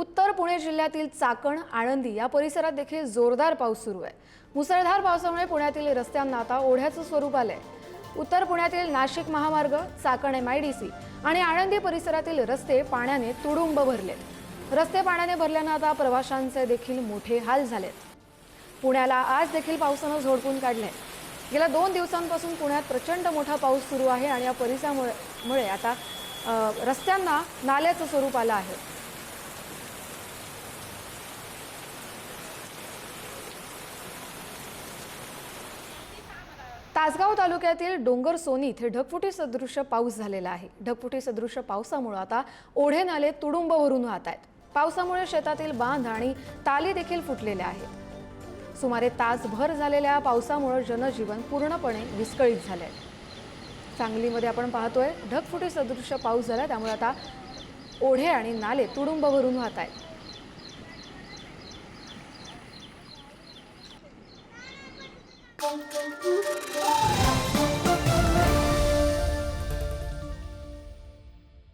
उत्तर पुणे जिल्ह्यातील चाकण आळंदी या परिसरात देखील जोरदार पाऊस सुरू आहे. मुसळधार पावसामुळे पुण्यातील रस्त्यांना आता ओढ्याचं स्वरूप आलंय. उत्तर पुण्यातील नाशिक महामार्ग Chakan M I D C आणि आळंदी परिसरातील रस्ते पाण्याने तुडुंब भरले रस्ते पाण्याने भरल्यानं आता प्रवाशांचे देखील मोठे हाल झालेत. पुण्याला आज देखील पावसानं झोडपून काढले गेल्या दोन दिवसांपासून पुण्यात प्रचंड मोठा पाऊस सुरू आहे आणि या परिसरामुळे मुळे आता रस्त्यांना नाल्याचं स्वरूप आलं आहे. तासगाव तालुक्यातील डोंगर सोनी इथे ढगफुटी सदृश पाऊस झालेला आहे. ढगफुटी सदृश पावसामुळे आता ओढे नाले तुडुंब भरून वाहत आहेत. पावसामुळे शेतातील बांध आणि ताली देखील फुटलेल्या आहेत. सुमारे तासभर झालेल्या पावसामुळे जनजीवन पूर्णपणे विस्कळीत झाले आहे सांगलीमध्ये आपण पाहतोय ढगफुटी सदृश पाऊस झाला त्यामुळे आता ओढे आणि नाले तुडुंब भरून वाहत आहेत. Thank you.